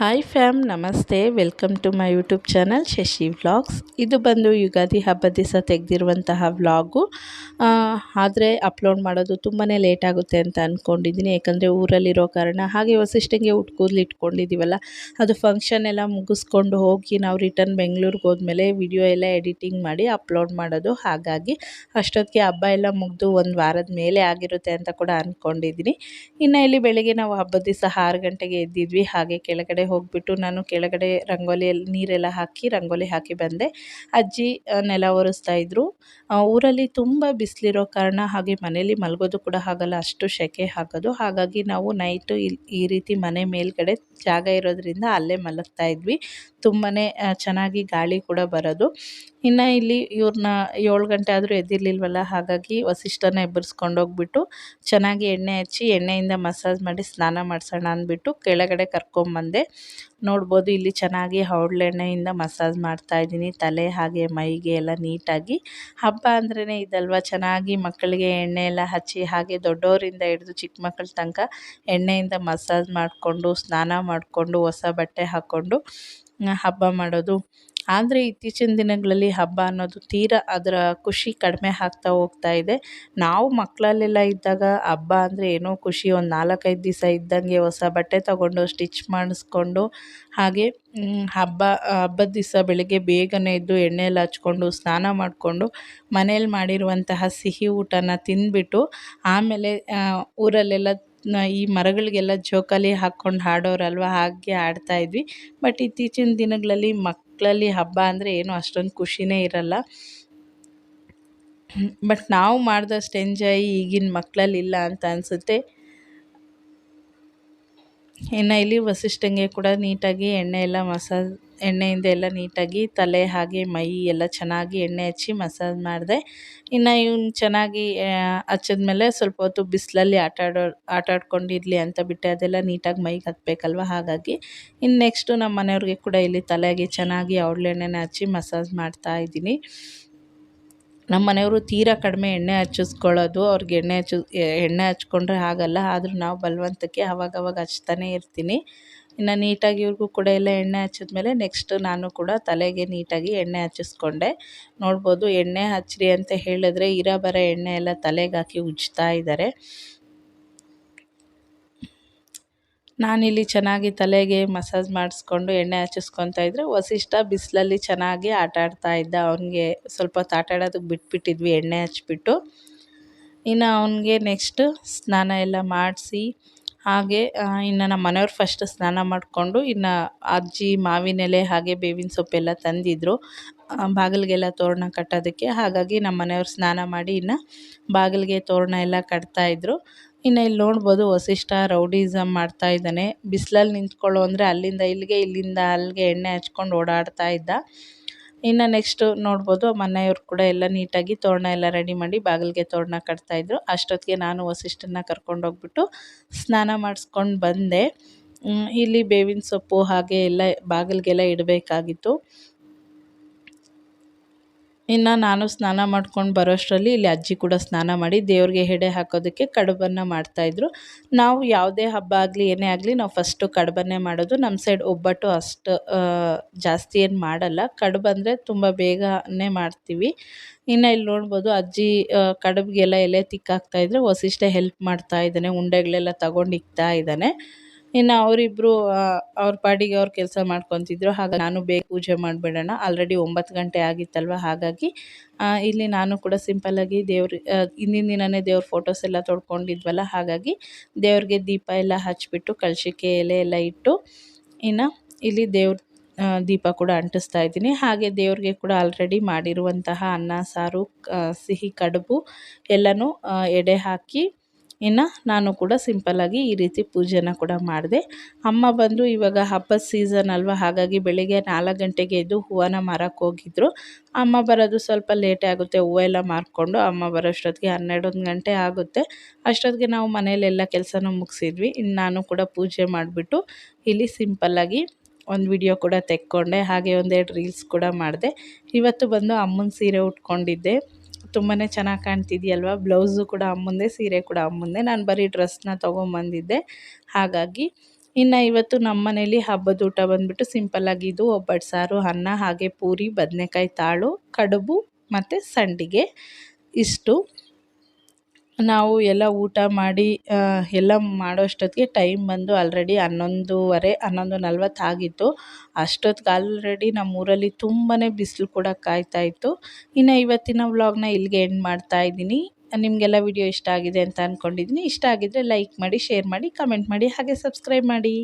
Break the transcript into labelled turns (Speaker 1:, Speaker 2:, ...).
Speaker 1: Hi fam ನಮಸ್ತೆ. Welcome to my YouTube channel Shashi vlogs ಇದು ಬಂದು ಯುಗಾದಿ ಹಬ್ಬದ ದಿವಸ ತೆಗೆದಿರುವಂತಹ ವ್ಲಾಗು. ಆದರೆ ಅಪ್ಲೋಡ್ ಮಾಡೋದು ತುಂಬಾ ಲೇಟ್ ಆಗುತ್ತೆ ಅಂತ ಅಂದ್ಕೊಂಡಿದ್ದೀನಿ ಯಾಕಂದರೆ ಊರಲ್ಲಿರೋ ಕಾರಣ ಹಾಗೆ ವಸಿಷ್ಠಂಗೆ ಉಟ್ಕೂದಲು ಇಟ್ಕೊಂಡಿದ್ದೀವಲ್ಲ ಅದು ಫಂಕ್ಷನ್ ಎಲ್ಲ ಮುಗಿಸ್ಕೊಂಡು ಹೋಗಿ ನಾವು ರಿಟರ್ನ್ ಬೆಂಗಳೂರಿಗೆ ಹೋದ್ಮೇಲೆ ವಿಡಿಯೋ ಎಲ್ಲ ಎಡಿಟಿಂಗ್ ಮಾಡಿ ಅಪ್ಲೋಡ್ ಮಾಡೋದು. ಹಾಗಾಗಿ ಅಷ್ಟೊತ್ತಿಗೆ ಹಬ್ಬ ಎಲ್ಲ ಮುಗಿದು ಒಂದು ವಾರದ ಮೇಲೆ ಆಗಿರುತ್ತೆ ಅಂತ ಕೂಡ ಅಂದ್ಕೊಂಡಿದ್ದೀನಿ ಇನ್ನು ಇಲ್ಲಿ ಬೆಳಗ್ಗೆ ನಾವು ಹಬ್ಬದ ದಿವಸ ಆರು ಗಂಟೆಗೆ ಎದ್ದಿದ್ವಿ. ಹಾಗೆ ಕೆಳಗಡೆ ಹೋಗಿಬಿಟ್ಟು ನಾನು ಕೆಳಗಡೆ ರಂಗೋಲಿಯಲ್ಲಿ ನೀರೆಲ್ಲ ಹಾಕಿ ರಂಗೋಲಿ ಹಾಕಿ ಬಂದೆ. ಅಜ್ಜಿ ನೆಲ ಒರೆಸ್ತಾ ಇದ್ದರು ಊರಲ್ಲಿ ತುಂಬ ಬಿಸಿಲಿರೋ ಕಾರಣ ಹಾಗೆ ಮನೇಲಿ ಮಲಗೋದು ಕೂಡ ಆಗಲ್ಲ, ಅಷ್ಟು ಸೆಕೆ ಹಾಕೋದು. ಹಾಗಾಗಿ ನಾವು ನೈಟು ಈ ರೀತಿ ಮನೆ ಮೇಲ್ಗಡೆ ಜಾಗ ಇರೋದ್ರಿಂದ ಅಲ್ಲೇ ಮಲಗ್ತಾ ಇದ್ವಿ. ತುಂಬಾ ಚೆನ್ನಾಗಿ ಗಾಳಿ ಕೂಡ ಬರೋದು. ಇನ್ನು ಇಲ್ಲಿ ಇವ್ರನ್ನ ಏಳು ಗಂಟೆ ಆದರೂ ಎದ್ದಿರಲಿಲ್ವಲ್ಲ, ಹಾಗಾಗಿ ವಸಿಷ್ಠನ ಎಬ್ಬರಿಸ್ಕೊಂಡೋಗ್ಬಿಟ್ಟು ಚೆನ್ನಾಗಿ ಎಣ್ಣೆ ಹಚ್ಚಿ ಎಣ್ಣೆಯಿಂದ ಮಸಾಜ್ ಮಾಡಿ ಸ್ನಾನ ಮಾಡಿಸೋಣ ಅಂದ್ಬಿಟ್ಟು ಕೆಳಗಡೆ ಕರ್ಕೊಂಬಂದೆ. ನೋಡ್ಬೋದು ಇಲ್ಲಿ ಚೆನ್ನಾಗಿ ಹೌಡ್ಲೆಣ್ಣೆಯಿಂದ ಮಸಾಜ್ ಮಾಡ್ತಾ ಇದ್ದೀನಿ. ತಲೆ ಹಾಗೆ ಮೈಗೆ ಎಲ್ಲ ನೀಟಾಗಿ. ಹಬ್ಬ ಅಂದ್ರೇ ಇದಲ್ವ, ಚೆನ್ನಾಗಿ ಮಕ್ಕಳಿಗೆ ಎಣ್ಣೆ ಎಲ್ಲ ಹಚ್ಚಿ ಹಾಗೆ ದೊಡ್ಡವರಿಂದ ಹಿಡಿದು ಚಿಕ್ಕ ಮಕ್ಕಳ ತನಕ ಎಣ್ಣೆಯಿಂದ ಮಸಾಜ್ ಮಾಡಿಕೊಂಡು, ಸ್ನಾನ ಮಾಡಿಕೊಂಡು, ಹೊಸ ಬಟ್ಟೆ ಹಾಕ್ಕೊಂಡು ಹಬ್ಬ ಮಾಡೋದು ಆದರೆ ಇತ್ತೀಚಿನ ದಿನಗಳಲ್ಲಿ ಹಬ್ಬ ಅನ್ನೋದು ತೀರಾ ಅದರ ಖುಷಿ ಕಡಿಮೆ ಆಗ್ತಾ ಹೋಗ್ತಾ ಇದೆ. ನಾವು ಮಕ್ಕಳಲ್ಲೆಲ್ಲ ಇದ್ದಾಗ ಹಬ್ಬ ಅಂದರೆ ಏನೋ ಖುಷಿ, ಒಂದು ನಾಲ್ಕೈದು ದಿವಸ ಇದ್ದಂಗೆ ಹೊಸ ಬಟ್ಟೆ ತಗೊಂಡು, ಸ್ಟಿಚ್ ಮಾಡಿಸ್ಕೊಂಡು, ಹಾಗೆ ಹಬ್ಬ, ಹಬ್ಬದ ದಿವಸ ಬೆಳಗ್ಗೆ ಬೇಗನೆ ಎದ್ದು ಎಣ್ಣೆ ಎಲ್ಲ ಹಚ್ಕೊಂಡು, ಸ್ನಾನ ಮಾಡಿಕೊಂಡು, ಮನೆಯಲ್ಲಿ ಮಾಡಿರುವಂತಹ ಸಿಹಿ ಊಟನ ತಿಂದುಬಿಟ್ಟು, ಆಮೇಲೆ ಊರಲ್ಲೆಲ್ಲ ಈ ಮರಗಳಿಗೆಲ್ಲ ಜೋಕಾಲಿ ಹಾಕ್ಕೊಂಡು ಹಾಡೋರಲ್ವ, ಹಾಗೆ ಆಡ್ತಾ ಇದ್ವಿ. ಬಟ್ ಇತ್ತೀಚಿನ ದಿನಗಳಲ್ಲಿ ಮಕ್ಕಳಲ್ಲಿ ಹಬ್ಬ ಅಂದರೆ ಏನು ಅಷ್ಟೊಂದು ಖುಷಿನೇ ಇರಲ್ಲ. ಬಟ್ ನಾವು ಮಾಡಿದಷ್ಟು ಎಂಜಾಯ್ ಈಗಿನ ಮಕ್ಕಳಲ್ಲಿ ಇಲ್ಲ ಅಂತ ಅನಿಸುತ್ತೆ. ಇನ್ನು ಇಲ್ಲಿ ವಸಿಷ್ಠಂಗೆ ಕೂಡ ನೀಟಾಗಿ ಎಣ್ಣೆ ಎಲ್ಲ ಮಸಾಜ್ ಎಣ್ಣೆಯಿಂದ ಎಲ್ಲ ನೀಟಾಗಿ ತಲೆ ಹಾಗೆ ಮೈ ಎಲ್ಲ ಚೆನ್ನಾಗಿ ಎಣ್ಣೆ ಹಚ್ಚಿ ಮಸಾಜ್ ಮಾಡಿದೆ. ಇನ್ನು ಇವ್ನು ಚೆನ್ನಾಗಿ ಹಚ್ಚಿದ್ಮೇಲೆ ಸ್ವಲ್ಪ ಹೊತ್ತು ಬಿಸಿಲಲ್ಲಿ ಆಟ ಆಡೋ ಅಂತ ಬಿಟ್ಟೆ, ಅದೆಲ್ಲ ನೀಟಾಗಿ ಮೈಗೆ ಹತ್ತಬೇಕಲ್ವ ಹಾಗಾಗಿ ಇನ್ನು ನೆಕ್ಸ್ಟು ನಮ್ಮ ಮನೆಯವ್ರಿಗೆ ಕೂಡ ಇಲ್ಲಿ ತಲೆಗೆ ಚೆನ್ನಾಗಿ ಅವಳೆಣ್ಣೆನ ಹಚ್ಚಿ ಮಸಾಜ್ ಮಾಡ್ತಾ ಇದ್ದೀನಿ. ನಮ್ಮ ಮನೆಯವರು ತೀರಾ ಕಡಿಮೆ ಎಣ್ಣೆ ಹಚ್ಚಿಸ್ಕೊಳ್ಳೋದು, ಅವ್ರಿಗೆ ಎಣ್ಣೆ ಹಚ್ಚು, ಎಣ್ಣೆ ಹಚ್ಕೊಂಡ್ರೆ ಆಗಲ್ಲ, ಆದರೂ ನಾವು ಬಲವಂತಕ್ಕೆ ಅವಾಗವಾಗ ಹಚ್ತಾನೇ ಇರ್ತೀನಿ. ಇನ್ನು ನೀಟಾಗಿ ಇವ್ರಿಗೂ ಕೂಡ ಎಲ್ಲ ಎಣ್ಣೆ ಹಚ್ಚಿದ್ಮೇಲೆ ನೆಕ್ಸ್ಟ್ ನಾನು ಕೂಡ ತಲೆಗೆ ನೀಟಾಗಿ ಎಣ್ಣೆ ಹಚ್ಚಿಸ್ಕೊಂಡೆ. ನೋಡ್ಬೋದು ಎಣ್ಣೆ ಹಚ್ಚಿರಿ ಅಂತ ಹೇಳಿದ್ರೆ ಇರೋ ಬರೋ ಎಣ್ಣೆ ಎಲ್ಲ ತಲೆಗೆ ಹಾಕಿ ಉಜ್ತಾ ಇದ್ದಾರೆ ನಾನಿಲ್ಲಿ ಚೆನ್ನಾಗಿ ತಲೆಗೆ ಮಸಾಜ್ ಮಾಡಿಸ್ಕೊಂಡು ಎಣ್ಣೆ ಹಚ್ಚಿಸ್ಕೊತಾ ಇದ್ದರೆ ವಸಿಷ್ಠ ಬಿಸಿಲಲ್ಲಿ ಚೆನ್ನಾಗಿ ಆಟ ಆಡ್ತಾ ಇದ್ದ. ಅವನಿಗೆ ಸ್ವಲ್ಪ ಹೊತ್ತು ಆಟ ಆಡೋದಕ್ಕೆ ಬಿಟ್ಬಿಟ್ಟಿದ್ವಿ ಎಣ್ಣೆ ಹಚ್ಬಿಟ್ಟು. ಇನ್ನು ಅವನಿಗೆ ನೆಕ್ಸ್ಟ್ ಸ್ನಾನ ಎಲ್ಲ ಮಾಡಿಸಿ ಹಾಗೆ ಇನ್ನು ನಮ್ಮ ಮನೆಯವ್ರು ಫಸ್ಟ್ ಸ್ನಾನ ಮಾಡಿಕೊಂಡು ಇನ್ನು ಅಜ್ಜಿ, ಮಾವಿನೆಲೆ ಹಾಗೆ ಬೇವಿನ ಸೊಪ್ಪೆಲ್ಲ ತಂದಿದ್ದರು ಬಾಗಿಲಿಗೆಲ್ಲ ತೋರಣ ಕಟ್ಟೋದಕ್ಕೆ. ಹಾಗಾಗಿ ನಮ್ಮ ಮನೆಯವ್ರು ಸ್ನಾನ ಮಾಡಿ ಇನ್ನು ಬಾಗಿಲಿಗೆ ತೋರಣ ಎಲ್ಲ ಕಟ್ತಾಯಿದ್ರು ಇನ್ನು ಇಲ್ಲಿ ನೋಡ್ಬೋದು ವಸಿಷ್ಠ ರೌಡಿಸಮ್ ಮಾಡ್ತಾ ಇದ್ದಾನೆ. ಬಿಸಿಲಲ್ಲಿ ನಿಂತ್ಕೊಳ್ಳೋ ಅಂದರೆ ಅಲ್ಲಿಂದ ಇಲ್ಲಿಗೆ, ಇಲ್ಲಿಂದ ಅಲ್ಲಿಗೆ ಎಣ್ಣೆ ಹಚ್ಕೊಂಡು ಓಡಾಡ್ತಾ ಇದ್ದ. ಇನ್ನು ನೆಕ್ಸ್ಟು ನೋಡ್ಬೋದು. ಮನೆಯವ್ರು ಕೂಡ ಎಲ್ಲ ನೀಟಾಗಿ ತೋರಣ ಎಲ್ಲ ರೆಡಿ ಮಾಡಿ ಬಾಗಿಲಿಗೆ ತೋರಣ ಕಟ್ತಾಯಿದ್ರು ಅಷ್ಟೊತ್ತಿಗೆ ನಾನು ವಸಿಷ್ಠನ್ನ ಕರ್ಕೊಂಡೋಗ್ಬಿಟ್ಟು ಸ್ನಾನ ಮಾಡಿಸ್ಕೊಂಡು ಬಂದೆ. ಇಲ್ಲಿ ಬೇವಿನ ಸೊಪ್ಪು ಹಾಗೆ ಎಲ್ಲ ಬಾಗಿಲಿಗೆಲ್ಲ ಇಡಬೇಕಾಗಿತ್ತು. ಇನ್ನು ನಾನು ಸ್ನಾನ ಮಾಡ್ಕೊಂಡು ಬರೋಷ್ಟರಲ್ಲಿ ಇಲ್ಲಿ ಅಜ್ಜಿ ಕೂಡ ಸ್ನಾನ ಮಾಡಿ ದೇವ್ರಿಗೆ ಹೆಡೆ ಹಾಕೋದಕ್ಕೆ ಕಡುಬನ್ನು ಮಾಡ್ತಾಯಿದ್ರು ನಾವು ಯಾವುದೇ ಹಬ್ಬ ಆಗಲಿ, ಏನೇ ಆಗಲಿ, ನಾವು ಫಸ್ಟು ಕಡುಬನ್ನೇ ಮಾಡೋದು. ನಮ್ಮ ಸೈಡ್ ಒಬ್ಬಟ್ಟು ಅಷ್ಟು ಜಾಸ್ತಿ ಏನು ಮಾಡಲ್ಲ. ಕಡುಬು ಅಂದರೆ ತುಂಬ ಬೇಗನೆ ಮಾಡ್ತೀವಿ. ಇನ್ನು ಇಲ್ಲಿ ನೋಡ್ಬೋದು ಅಜ್ಜಿ ಕಡುಬಿಗೆಲ್ಲ ಎಲೆ ತಿಕ್ಕಾಕ್ತಾಯಿದ್ರೆ ವಸಿಷ್ಠ ಹೆಲ್ಪ್ ಮಾಡ್ತಾ ಇದ್ದಾನೆ, ಉಂಡೆಗಳೆಲ್ಲ ತಗೊಂಡು ಇಕ್ತಾ ಇದ್ದಾನೆ. ಇನ್ನು ಅವರಿಬ್ರು ಅವ್ರ ಪಾಡಿಗೆ ಅವ್ರು ಕೆಲಸ ಮಾಡ್ಕೊತಿದ್ರು. ಹಾಗೆ ನಾನು ಬೇಗ ಪೂಜೆ ಮಾಡಿಬಿಡೋಣ. ಆಲ್ರೆಡಿ ಒಂಬತ್ತು ಗಂಟೆ ಆಗಿತ್ತಲ್ವ? ಹಾಗಾಗಿ ಇಲ್ಲಿ ನಾನು ಕೂಡ ಸಿಂಪಲ್ಲಾಗಿ ದೇವ್ರ ಹಿಂದಿನ ದಿನವೇ ದೇವ್ರ ಫೋಟೋಸ್ ಎಲ್ಲ ತೊಳ್ಕೊಂಡಿದ್ವಲ್ಲ ಹಾಗಾಗಿ ದೇವ್ರಿಗೆ ದೀಪ ಎಲ್ಲ ಹಚ್ಬಿಟ್ಟು ಕಳಶಕ್ಕೆ ಎಲೆ ಎಲ್ಲ ಇಟ್ಟು, ಇನ್ನು ಇಲ್ಲಿ ದೇವ್ರ ದೀಪ ಕೂಡ ಅಂಟಿಸ್ತಾ ಇದ್ದೀನಿ. ಹಾಗೆ ದೇವ್ರಿಗೆ ಕೂಡ ಆಲ್ರೆಡಿ ಮಾಡಿರುವಂತಹ ಅನ್ನ, ಸಾರು ಸಿಹಿ, ಕಡುಬು ಎಲ್ಲನೂ ಎಡೆ ಹಾಕಿ ಇನ್ನು ನಾನು ಕೂಡ ಸಿಂಪಲ್ಲಾಗಿ ಈ ರೀತಿ ಪೂಜೆನ ಕೂಡ ಮಾಡಿದೆ. ಅಮ್ಮ ಬಂದು ಇವಾಗ ಹಬ್ಬದ ಸೀಸನ್ ಅಲ್ವಾ, ಹಾಗಾಗಿ ಬೆಳಿಗ್ಗೆ ನಾಲ್ಕು ಗಂಟೆಗೆ ಎದ್ದು ಹೂವನ್ನ ಮಾರಕ್ಕೆ ಹೋಗಿದ್ರು. ಅಮ್ಮ ಬರೋದು ಸ್ವಲ್ಪ ಲೇಟ್ ಆಗುತ್ತೆ, ಹೂವು ಎಲ್ಲ ಮಾರ್ಕೊಂಡು ಅಮ್ಮ ಬರೋಷ್ಟೊತ್ತಿಗೆ ಹನ್ನೆರಡೊಂದು ಗಂಟೆ ಆಗುತ್ತೆ. ಅಷ್ಟೊತ್ತಿಗೆ ನಾವು ಮನೆಯಲ್ಲೆಲ್ಲ ಕೆಲಸನೂ ಮುಗಿಸಿದ್ವಿ. ಇನ್ನು ನಾನು ಕೂಡ ಪೂಜೆ ಮಾಡಿಬಿಟ್ಟು ಇಲ್ಲಿ ಸಿಂಪಲ್ಲಾಗಿ ಒಂದು ವಿಡಿಯೋ ಕೂಡ ತೆಕ್ಕೊಂಡೆ. ಹಾಗೆ ಒಂದೆರಡು ರೀಲ್ಸ್ ಕೂಡ ಮಾಡಿದೆ. ಇವತ್ತು ಬಂದು ಅಮ್ಮನ ಸೀರೆ ಉಟ್ಕೊಂಡಿದ್ದೆ. ತುಂಬಾ ಚೆನ್ನಾಗಿ ಕಾಣ್ತಿದೆಯಲ್ವ? ಬ್ಲೌಸು ಕೂಡ ಅಮ್ಮಂದೆ, ಸೀರೆ ಕೂಡ ಅಮ್ಮಂದೆ. ನಾನು ಬರೀ ಡ್ರೆಸ್ನ ತೊಗೊಂಬಂದಿದ್ದೆ. ಹಾಗಾಗಿ ಇನ್ನು ಇವತ್ತು ನಮ್ಮ ಮನೇಲಿ ಹಬ್ಬದ ಊಟ ಬಂದುಬಿಟ್ಟು ಸಿಂಪಲ್ಲಾಗಿದ್ದು ಒಬ್ಬಟ್ಟು ಸಾರು, ಅನ್ನ, ಹಾಗೆ ಪೂರಿ, ಬದನೆಕಾಯಿ, ತಾಳು, ಕಡುಬು ಮತ್ತು ಸಂಡಿಗೆ. ಇಷ್ಟು. ನಾವು ಎಲ್ಲ ಊಟ ಮಾಡಿ ಎಲ್ಲ ಮಾಡೋಷ್ಟೊತ್ತಿಗೆ ಟೈಮ್ ಬಂದು ಆಲ್ರೆಡಿ ಹನ್ನೊಂದುವರೆ ಹನ್ನೊಂದು ನಲ್ವತ್ತು ಆಗಿತ್ತು ಅಷ್ಟೊತ್ತಿಗೆ ಆಲ್ರೆಡಿ ನಮ್ಮೂರಲ್ಲಿ ತುಂಬಾ ಬಿಸಿಲು ಕೂಡ ಕಾಯ್ತಾ ಇತ್ತು. ಇನ್ನು ಇವತ್ತಿನ ವ್ಲಾಗ್ನ ಇಲ್ಲಿಗೆ ಎಂಡ್ ಮಾಡ್ತಾ ಇದ್ದೀನಿ. ನಿಮಗೆಲ್ಲ ವಿಡಿಯೋ ಇಷ್ಟ ಆಗಿದೆ ಅಂತ ಅಂದ್ಕೊಂಡಿದ್ದೀನಿ ಇಷ್ಟ ಆಗಿದ್ದರೆ ಲೈಕ್ ಮಾಡಿ ಶೇರ್ ಮಾಡಿ ಕಮೆಂಟ್ ಮಾಡಿ, ಹಾಗೆ ಸಬ್ಸ್ಕ್ರೈಬ್ ಮಾಡಿ.